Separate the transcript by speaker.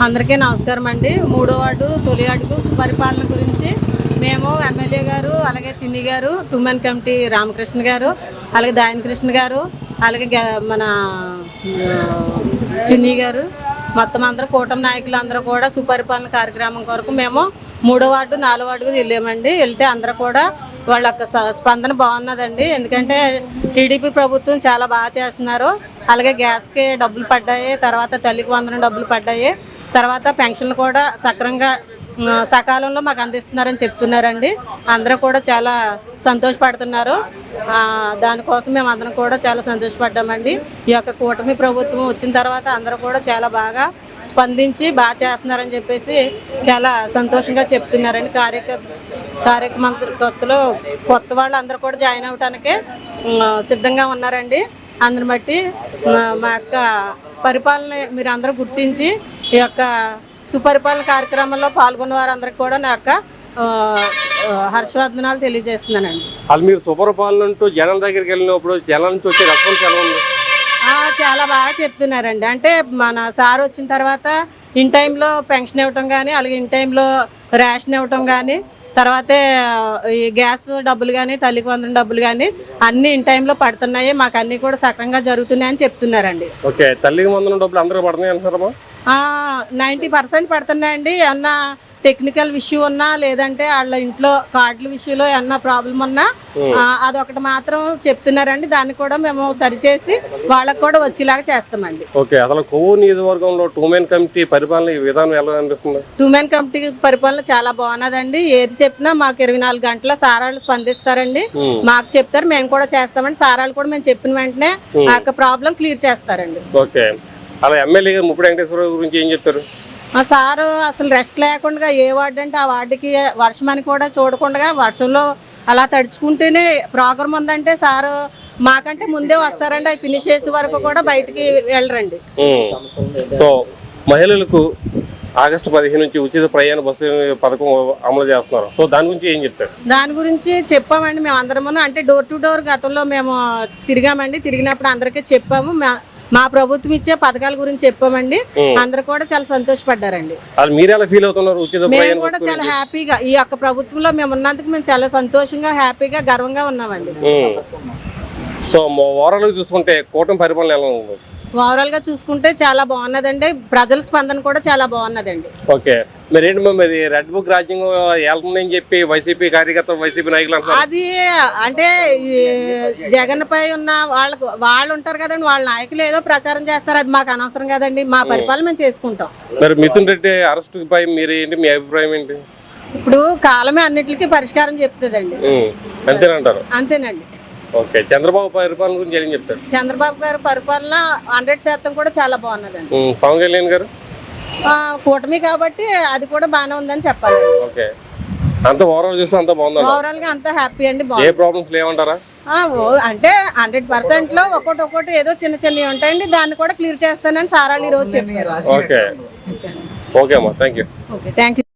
Speaker 1: అందరికీ నమస్కారం అండి. మూడో వార్డు తొలి అడుగు పరిపాలన గురించి మేము ఎమ్మెల్యే గారు అలాగే చిన్ని గారు టుమెన్ కమిటీ రామకృష్ణ గారు అలాగే దాయన కృష్ణ గారు అలాగే గ- మన చిన్ని గారు మొత్తం అందరూ కూటమి నాయకులు అందరూ కూడా సుపరిపాలన కార్యక్రమం కొరకు మేము మూడో వార్డు నాలుగో వార్డుకు వెళ్ళామండి. వెళ్తే అందరూ కూడా వాళ్ళ స- స్పందన బాగున్నదండి. ఎందుకంటే టీడీపీ ప్రభుత్వం చాలా బాగా చేస్తున్నారు. అలాగే గ్యాస్కి డబ్బులు పడ్డాయి తర్వాత తల్లికి వందన డబ్బులు పడ్డాయి తర్వాత పెన్షన్లు కూడా సక్రంగా సకాలంలో మాకు అందిస్తున్నారని చెప్తున్నారండి. అందరూ కూడా చాలా సంతోషపడుతున్నారు. దానికోసం మేము అందరం కూడా చాలా సంతోషపడ్డామండి. ఈ యొక్క కూటమి ప్రభుత్వం వచ్చిన తర్వాత అందరూ కూడా చాలా బాగా స్పందించి బాగా చేస్తున్నారని చెప్పేసి చాలా సంతోషంగా చెప్తున్నారండి. కార్యకర్త కార్యక్రమంలో కొత్త వాళ్ళు అందరూ కూడా జాయిన్ అవ్వటానికి ఆ, సిద్ధంగా ఉన్నారండి. అందరిని బట్టి మా యొక్క పరిపాలన మీరు అందరూ గుర్తించి ఈ యొక్క సుపరిపాలన కార్యక్రమంలో పాల్గొన్న వారందరికీ కూడా నా యొక్క హర్షవర్ధనాలు తెలియజేస్తున్నానండి.
Speaker 2: అది మీరు సుపరిపాలన అంటూ జనాల దగ్గరికి వెళ్ళినప్పుడు జనాల నుంచి వచ్చే రెస్పాన్స్ ఎలా ఉంది?
Speaker 1: చాలా బాగా చెప్తున్నారండి. అంటే మన సార్ వచ్చిన తర్వాత ఇన్ టైంలో పెన్షన్ ఇవ్వటం కానీ అలాగే ఇన్ టైంలో రేషన్ ఇవ్వటం కానీ తర్వాతే ఈ గ్యాస్ డబ్బులు కానీ తల్లికి వందన డబ్బులు కానీ అన్నీ ఇన్ టైంలో పడుతున్నాయి. మాకు అన్నీ కూడా సక్రంగా జరుగుతున్నాయని చెప్తున్నారండి.
Speaker 2: ఓకే తల్లికి మందుల డబ్బులు అందరూ పడుతున్నాయి
Speaker 1: నైంటీ పర్సెంట్ పడుతున్నాయండి. ఏమన్నా టెక్నికల్ ఇష్యూ ఉన్నా లేదంటే వాళ్ళ ఇంట్లో కార్డుల విషయంలో ఏమన్నా ప్రాబ్లం ఉన్నా ఆ, అదొకటి మాత్రం చెప్తున్నారండి. దాన్ని కూడా మేము సరిచేసి వాళ్ళకు కూడా వచ్చేలాగా చేస్తామండి.
Speaker 2: ఓకే అసలు కొవ్వూరు నియోజకవర్గంలో టూ మెన్ కమిటీ పరిపాలన ఈ విధానం ఎలా అనిపిస్తుంది?
Speaker 1: టూ మెన్ కమిటీ పరిపాలన చాలా బాగున్నదండి. ఏది చెప్పినా మాకు ఇరవై నాలుగు గంటల సారాలు స్పందిస్తారండి.
Speaker 2: ఉమ్.
Speaker 1: మాకు చెప్తారు మేము కూడా చేస్తామండి. సారాలు కూడా మేము చెప్పిన వెంటనే ఆ యొక్క ప్రాబ్లం క్లియర్ చేస్తారండి.
Speaker 2: ఓకే. అలా ఎమ్మెల్యే గారు ముప్పుడు వెంకటేశ్వరరావు గురించి ఏం చెప్తారు
Speaker 1: మా సారు అసలు రెస్ట్ లేకుండా ఏ వార్డు అంటే ఆ వార్డుకి వర్షం అని కూడా చూడకుండా వర్షంలో అలా తడుచుకుంటేనే ప్రోగ్రామ్ ఉందంటే సారు మాకంటే ముందే వస్తారండి. అవి ఫినిష్ చేసే వరకు కూడా బయటికి వెళ్ళరండి.
Speaker 2: సో మహిళలకు ఆగస్టు పదిహేను నుంచి ఉచిత ప్రయాణ బస్సు పథకం అమలు చేస్తున్నారు. సో దాని గురించి ఏం చెప్తారు?
Speaker 1: దాని గురించి చెప్పామండి మేము అందరము అంటే డోర్ టు డోర్ గతంలో మేము తిరిగామండి. తిరిగినప్పుడు అందరికీ చెప్పాము. మా- ప్రభుత్వం ఇచ్చే పథకాల గురించి చెప్పామండి. అందరూ కూడా చాలా సంతోషపడ్డారండి.
Speaker 2: మీరు ఎలా ఫీల్ అవుతున్నారు?
Speaker 1: మేము కూడా చాలా హ్యాపీగా ఈ యొక్క ప్రభుత్వంలో మేము ఉన్నందుకు మేము చాలా సంతోషంగా హ్యాపీగా గర్వంగా ఉన్నామండి.
Speaker 2: సో ఓవరాల్ చూసుకుంటే కూటమి పరిపాలన ఎలా ఉంది?
Speaker 1: ఓవరాల్గా చూసుకుంటే చాలా బాగున్నదండి. ప్రజల స్పందన కూడా చాలా బాగున్నదండి.
Speaker 2: ఓకే. మరి ఏంటి మరి రెడ్ బుక్ రాజ్యం వెళ్తుందని చెప్పి వైసీపీ కార్యకర్తలు వైసీపీ నాయకులు
Speaker 1: అది అంటే జగన్ పై ఉన్న వాళ్ళకు వాళ్ళు ఉంటారు కదండి వాళ్ళ నాయకులు ఏదో ప్రచారం చేస్తారు అది మాకు అనవసరం కదండి మా పరిపాలన మేము చేసుకుంటాం.
Speaker 2: మరి మిథున్ రెడ్డి అరెస్ట్ పై మీరు ఏంటి మీ అభిప్రాయం ఏంటి?
Speaker 1: ఇప్పుడు కాలమే అన్నిటికీ పరిష్కారం చెప్తుందండి.
Speaker 2: అంతేనంటారు.
Speaker 1: అంతేనండి.
Speaker 2: ఓకే చంద్రబాబు పరిపాలన గురించి ఏం చెప్తారు?
Speaker 1: చంద్రబాబు గారి పరిపాలన హండ్రెడ్ శాతం కూడా చాలా బాగున్నదండి.
Speaker 2: పవన్ కళ్యాణ్ గారు?
Speaker 1: కూటమి కాబట్టి అది కూడా బాగానే ఉందని చెప్పాలి
Speaker 2: ఓకే. అంత ఓవరాల్ చూస్తే అంత బాగుందండి
Speaker 1: ఓవరాల్గా అంతా హ్యాపీ అండి
Speaker 2: ఏ
Speaker 1: బాగుంది
Speaker 2: ప్రాబ్లమ్స్ లేవంటారా
Speaker 1: అంటే హండ్రెడ్ పర్సెంట్లో ఒక్కొక్కటి ఒక్కొక్కటి ఏదో చిన్న చిన్నవి ఉంటాయండి దాన్ని కూడా క్లియర్ చేస్తానని సారాలు ఈ రోజు చెప్పారు.
Speaker 2: ఓకే. ఓకే. అమ్మా thank you
Speaker 1: okay thank you